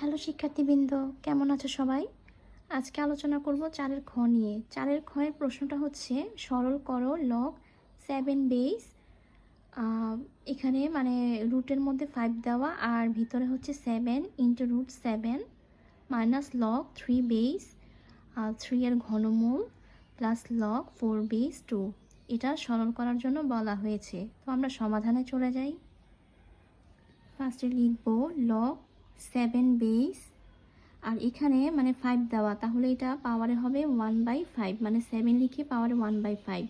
Hello শিক্ষার্থীবৃন্দ, কেমন আছো সবাই? আজকে আলোচনা করব চারের খ নিয়ে। চারের খয়ের প্রশ্নটা হচ্ছে, সরল করো লগ সেভেন বেস এখানে মানে রুটের মধ্যে ফাইভ দেওয়া আর ভিতরে হচ্ছে seven into root seven minus log three base three এর ঘনমূল plus log four base two এটা সরল করার জন্য বলা হয়েছে। তো আমরা সমাধানে চলে যাই। ফার্স্টে লিখব লগ সেভেন বেস। আর এখানে মানে ফাইভ দেওয়া, তাহলে এটা পাওয়ারে হবে ওয়ান বাই ফাইভ মানে সেভেন লিখে পাওয়ারে one by five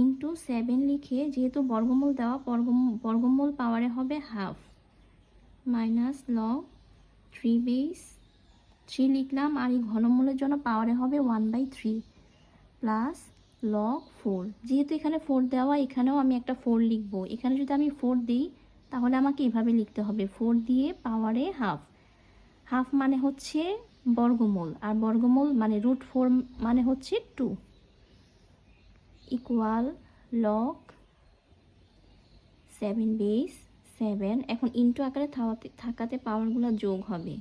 into seven লিখে যেহেতু বর্গমূল দেওয়া বর্গমূল পাওয়ারে হবে half minus log three base. Three লিখলাম, আর এই ঘনমূলের জন্য পাওয়ারে হবে one by three plus log four যেহেতু এখানে ফোর দেওয়া, এখানেও আমি একটা ফোর লিখব। এখানে যদি আমি ফোর দিই তাহলে আমাকে এভাবে লিখতে হবে ফোর দিয়ে পাওয়ারে হাফ হাফ মানে হচ্ছে বর্গমূল, আর বর্গমূল মানে রুট ফোর মানে হচ্ছে two equal log seven base seven এখন ইন্টু আকারে থাকাতে থাকাতে পাওয়ারগুলো যোগ হবে।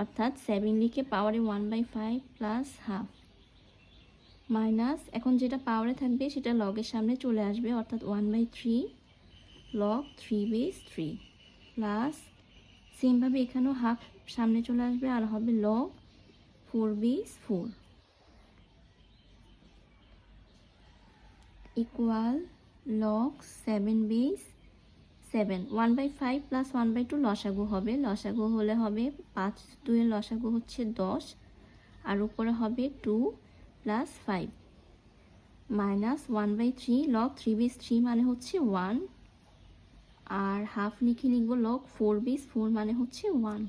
অর্থাৎ সেভেন লিখে পাওয়ারে one by five plus half minus এখন যেটা পাওয়ারে থাকবে সেটা লগের সামনে চলে আসবে, অর্থাৎ one by three log three base three plus সেমভাবে এখানেও হাফ সামনে চলে আসবে, আর হবে log four base four equal log seven base seven one by five plus one by two লসাগু হবে। লসাগু হলে হবে পাঁচ দুয়ের লসাগু হচ্ছে দশ। আর উপরে হবে two plus five minus one by three log three base three মানে হচ্ছে ওয়ান আর হাফ লিখে লিখব লগ ফোর বেস ফোর মানে হচ্ছে ওয়ান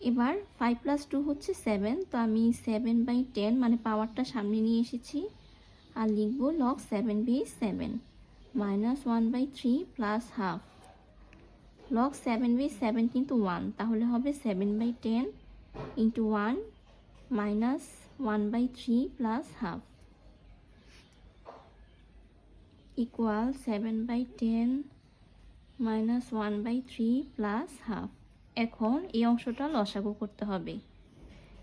এবার ফাইভ প্লাস টু হচ্ছে সেভেন তো আমি সেভেন বাই টেন মানে পাওয়ারটা সামনে নিয়ে এসেছি আর লিখব log seven base seven minus one by three plus half log seven base seven কিন্তু ওয়ান তাহলে হবে seven by ten into one minus one by three plus half equal seven by ten minus one by three plus half. এখন এই অংশটা লসাগু করতে হবে।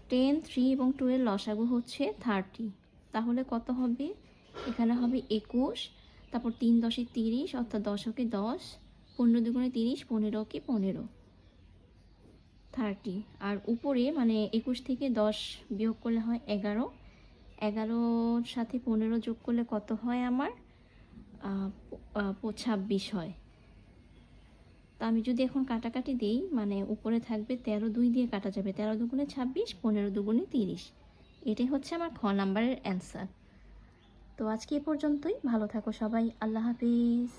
Ten, three এবং টু এর লসাগু হচ্ছে থার্টি। তাহলে কত হবে? এখানে হবে একুশ, তারপর তিন দশে তিরিশ, অর্থাৎ দশকে দশ, পনেরো দুগুণে তিরিশ, পনেরোকে পনেরো। থার্টি। আর উপরে মানে একুশ থেকে দশ বিয়োগ করলে হয় এগারো। এগারোর সাথে পনেরো যোগ করলে কত হয় আমার? ছাব্বিশ হয়। তো আমি যদি এখন কাটাকাটি দিই মানে উপরে থাকবে তেরো দুই দিয়ে কাটা যাবে, তেরো দুগুণে ছাব্বিশ, পনেরো দুগুণে তিরিশ। এটাই হচ্ছে আমার খ নাম্বারের অ্যান্সার তো আজকে এ পর্যন্তই, ভালো থাকো সবাই, আল্লাহ হাফিজ।